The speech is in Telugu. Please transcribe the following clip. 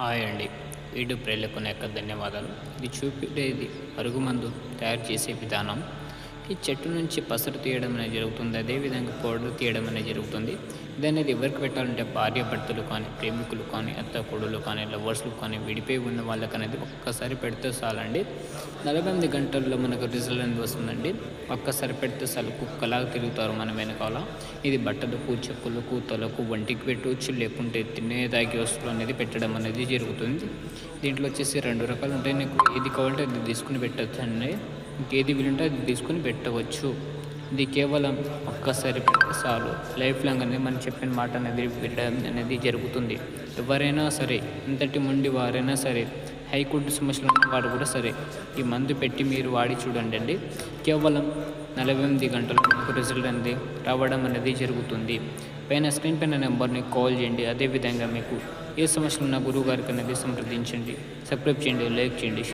హాయ్ అండి. వీడియో ప్రేక్షకుల యొక్క ధన్యవాదాలు. ఇది చూపేది అరుగుమందు తయారు చేసే విధానం. ఈ చెట్టు నుంచి పసరు తీయడం అనేది జరుగుతుంది. అదేవిధంగా పౌడర్ తీయడం అనేది జరుగుతుంది. దాన్ని అనేది ఎవరికి పెట్టాలంటే భార్య భర్తలు కానీ ప్రేమికులు కానీ అత్త కొడులు కానీ లవర్స్లు కానీ విడిపోయి ఉన్న వాళ్ళకి అనేది ఒక్కసారి పెడితే చాలండి. నలభై ఎనిమిది గంటల్లో మనకు రిజల్ట్ అనేది వస్తుందండి. ఒక్కసారి పెడితే చాలు కుక్కలాగా తిరుగుతారు మన వెనకాల. ఇది బట్టలకు చెప్పులకు తలకు వంటికి పెట్టవచ్చు లేకుంటే తినే దాగి వస్తువులు అనేది పెట్టడం అనేది జరుగుతుంది. దీంట్లో వచ్చేసి రెండు రకాలు ఉంటాయి. నీకు ఏది కావాలంటే అది తీసుకుని పెట్టచ్చు అండి ఇంకేది వీలుంటే అది తీసుకుని పెట్టవచ్చు. ఇది కేవలం ఒక్కసారి పెడితే చాలు. లైఫ్ లాంగ్ అనేది మనం చెప్పిన మాట అనేది వినడం అనేది జరుగుతుంది. ఎవరైనా సరే ఇంతటి ముండి వారైనా సరే హైకోర్టు సమస్యలు ఉన్న వారు కూడా సరే ఈ మందు పెట్టి మీరు వాడి చూడండి అండి కేవలం నలభై ఎనిమిది గంటలు రిజల్ట్ అనేది రావడం అనేది జరుగుతుంది. పైన స్క్రీన్ పైన నెంబర్ని కాల్ చేయండి. అదేవిధంగా మీకు ఏ సమస్యలు ఉన్న గురువు గారికి అనేది సంప్రదించండి. సబ్స్క్రైబ్ చేయండి లైక్ చేయండి